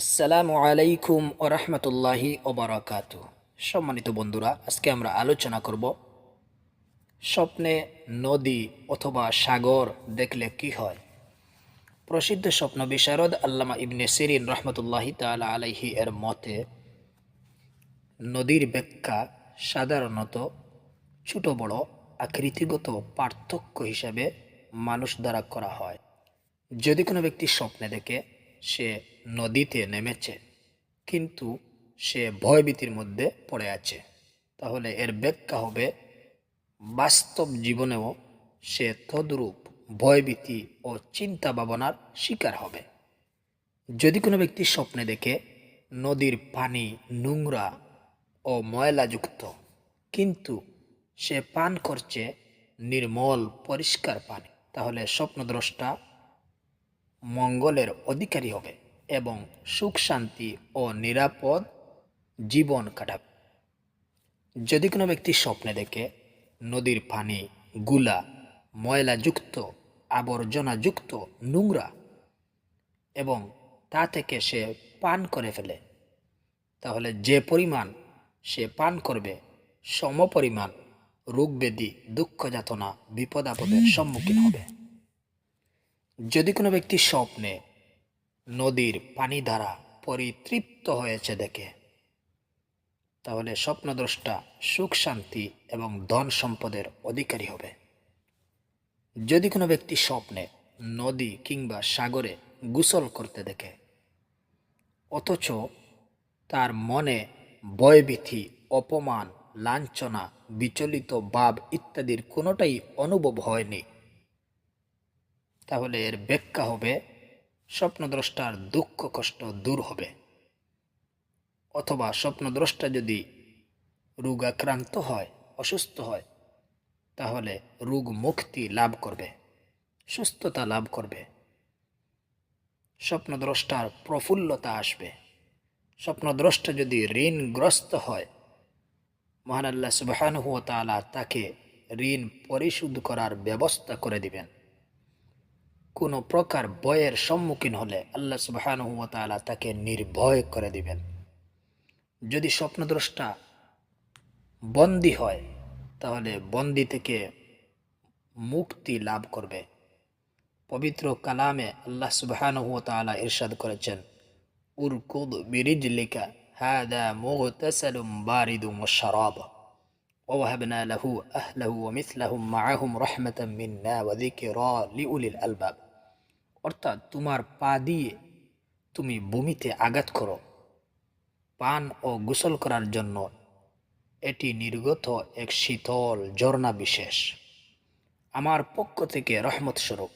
আসসালামু আলাইকুম ও রহমতুল্লাহি ওবরাকাত সম্মানিত বন্ধুরা, আজকে আমরা আলোচনা করব স্বপ্নে নদী অথবা সাগর দেখলে কি হয়। প্রসিদ্ধ স্বপ্ন বিশারদ আল্লামা ইবনে সিরিন রহমতুল্লাহি তালা আলাইহি এর মতে, নদীর ব্যাখ্যা সাধারণত ছোট বড় আকৃতিগত পার্থক্য হিসাবে মানুষ দ্বারা করা হয়। যদি কোনো ব্যক্তি স্বপ্নে দেখে, সে নদীতে নেমেছে। কিন্তু সে ভয়ভীতির মধ্যে পড়ে আছে। তাহলে এর ব্যাখ্যা হবে, বাস্তব জীবনেও সে তদ্রূপ ভয়ভীতি ও চিন্তা ভাবনার শিকার হবে। যদি কোনো ব্যক্তি স্বপ্নে দেখে, নদীর পানি নোংরা ও ময়লাযুক্ত, কিন্তু সে পান করছে নির্মল, পরিষ্কার পানি, তাহলে স্বপ্নদ্রষ্টা মঙ্গলের অধিকারী হবে। এবং সুখ, শান্তি ও নিরাপদ জীবন কাটাবে। যদি কোনো ব্যক্তি স্বপ্নে দেখে, নদীর পানি, গুলা, ময়লাযুক্ত, আবর্জনাযুক্ত, নোংরা এবং তা থেকে সে পান করে ফেলে, তাহলে যে পরিমাণ সে পান করবে, সমপরিমাণ রোগ ব্যাধি দুঃখ যাতনা বিপদ আপদের সম্মুখীন হবে। যদি কোনো ব্যক্তি স্বপ্নে নদীর পানি দ্বারা পরিতৃপ্ত হয়েছে দেখে। তাহলে স্বপ্নদ্রষ্টা সুখ, শান্তি এবং ধন সম্পদের অধিকারী হবে। যদি কোনো ব্যক্তি স্বপ্নে নদী কিংবা সাগরে গোসল করতে দেখে, অথচ তার মনে ভয়ভীতি, অপমান, লাঞ্ছনা, বিচলিত ভাব ইত্যাদির কোনোটাই অনুভব হয়নি, তাহলে এর ব্যাখ্যা হবে স্বপ্নদ্রষ্টার দুঃখ কষ্ট দূর হবে। অথবা স্বপ্নদ্রষ্টা যদি রোগাক্রান্ত হয়, অসুস্থ হয়, তাহলে রোগ মুক্তি লাভ করবে, সুস্থতা লাভ করবে। স্বপ্নদ্রষ্টার প্রফুল্লতা আসবে। স্বপ্নদ্রষ্টা যদি ঋণগ্রস্ত হয়, মহান আল্লাহ সুবাহানুহ তালা তাকে ঋণ পরিশোধ করার ব্যবস্থা করে দিবেন। কোনো প্রকার ভয়ের সম্মুখীন হলে আল্লাহ সুবাহানুহ তালা তাকে নির্ভয় করে দিবেন যদি স্বপ্নদ্রষ্টা বন্দি হয় তাহলে বন্দি থেকে মুক্তি লাভ করবে পবিত্র কালামে আল্লাহ সুবাহানুহ তালা ইরশাদ করেছেন উরকুদ বিরিজলিকা হাদা মুগতাসালুম বারিদুম ওয়াশরাব ووهبنا له أهله ومثلهم معهم رحمة منا وذكرى لأولي الألباب অর্থাৎ তোমার পা দিয়ে তুমি ভূমিতে আঘাত করো। পান ও গোসল করার জন্য এটি নির্গত এক শীতল ঝর্ণা বিশেষ। আমার পক্ষ থেকে রহমত স্বরূপ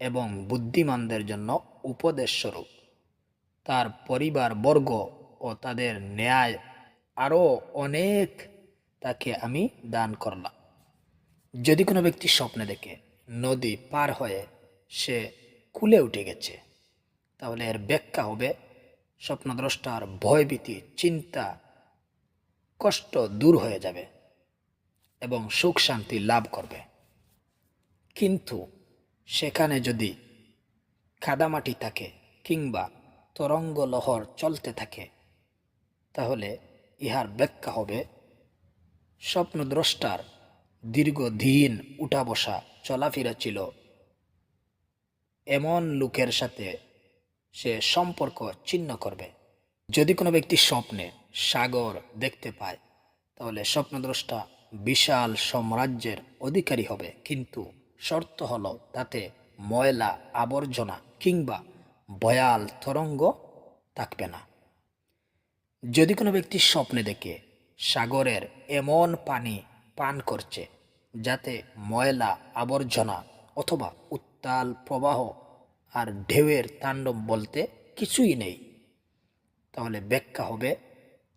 এবং বুদ্ধিমানদের জন্য উপদেশ স্বরূপ। তার পরিবার বর্গ ও তাদের ন্যায় আরও অনেক তাকে আমি দান করলাম। যদি কোনো ব্যক্তি স্বপ্নে দেখে নদী পার হয়ে সে কুলে উঠে গেছে। তাহলে এর ব্যাখ্যা হবে, স্বপ্নদ্রষ্টার ভয়ভীতি চিন্তা, কষ্ট দূর হয়ে যাবে এবং সুখ শান্তি লাভ করবে। কিন্তু সেখানে যদি কাদামাটি থাকে কিংবা তরঙ্গ লহর চলতে থাকে, তাহলে ইহার ব্যাখ্যা হবে, স্বপ্নদ্রষ্টার দীর্ঘদিন উঠা বসা, চলাফেরা ছিল এমন লোকের সাথে সে সম্পর্ক ছিন্ন করবে। যদি কোনো ব্যক্তি স্বপ্নে সাগর দেখতে পায়, তাহলে স্বপ্নদ্রষ্টা বিশাল সাম্রাজ্যের অধিকারী হবে। কিন্তু শর্ত হলো তাতে ময়লা, আবর্জনা কিংবা ভয়াল তরঙ্গ থাকবে না। যদি কোনো ব্যক্তি স্বপ্নে দেখে সাগরের এমন পানি পান করছে, যাতে ময়লা, আবর্জনা অথবা উত্তাল প্রবাহ আর ঢেউয়ের তাণ্ডব বলতে কিছুই নেই। তাহলে ব্যাখ্যা হবে,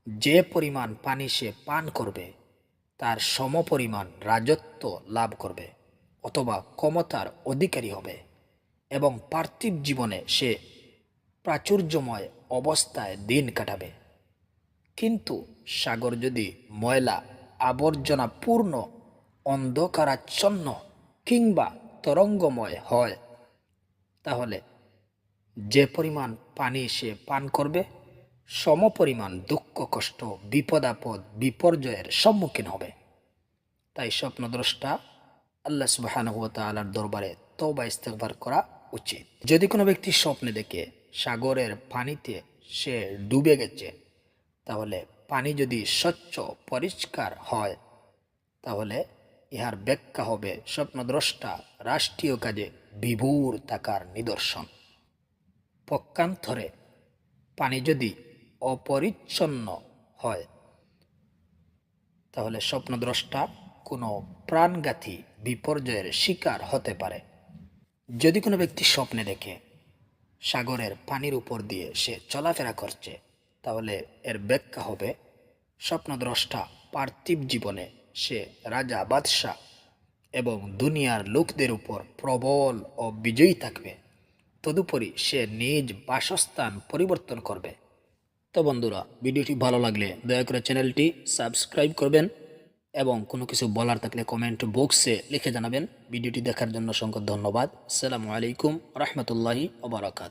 যে পরিমাণ পানি সে পান করবে, তার সমপরিমাণ রাজত্ব লাভ করবে অথবা ক্ষমতার অধিকারী হবে এবং পার্থিব জীবনে সে প্রাচুর্যময় অবস্থায় দিন কাটাবে। কিন্তু সাগর যদি ময়লা আবর্জনাপূর্ণ অন্ধকারাচ্ছন্ন কিংবা তরঙ্গময় হয়। তাহলে যে পরিমাণ পানি সে পান করবে সমপরিমাণ দুঃখ, কষ্ট, বিপদ, আপদ, বিপর্যয়ের সম্মুখীন হবে। তাই স্বপ্নদ্রষ্টা আল্লাহ সুবাহানহ তালার দরবারে তবা ইস্তেকবার করা উচিত। যদি কোনো ব্যক্তি স্বপ্নে দেখে সাগরের পানিতে সে ডুবে গেছে, তাহলে পানি যদি স্বচ্ছ, পরিষ্কার হয়, তাহলে ইহার ব্যাখ্যা হবে স্বপ্নদ্রষ্টা রাষ্ট্রীয় কাজে বিভোর থাকার নিদর্শন। পক্ষান্তরে পানি যদি অপরিচ্ছন্ন হয়, তাহলে স্বপ্নদ্রষ্টা কোনো প্রাণঘাতী বিপর্যয়ের শিকার হতে পারে। যদি কোনো ব্যক্তি স্বপ্নে দেখে সাগরের পানির উপর দিয়ে সে চলাফেরা করছে, তাহলে এর ব্যাখ্যা হবে স্বপ্নদ্রষ্টা পার্থিব জীবনে সে রাজা বাদশাহ এবং দুনিয়ার লোকদের উপর প্রবল ও বিজয়ী থাকবে। তদুপরি সে নিজ বাসস্থান পরিবর্তন করবে। তো বন্ধুরা, ভিডিওটি ভালো লাগলে দয়া করে চ্যানেলটি সাবস্ক্রাইব করবেন এবং কোনো কিছু বলার থাকলে কমেন্ট বক্সে লিখে জানাবেন। ভিডিওটি দেখার জন্য অসংখ্য ধন্যবাদ। আসসালামু আলাইকুম, রহমতুল্লাহি ওবরাকাতু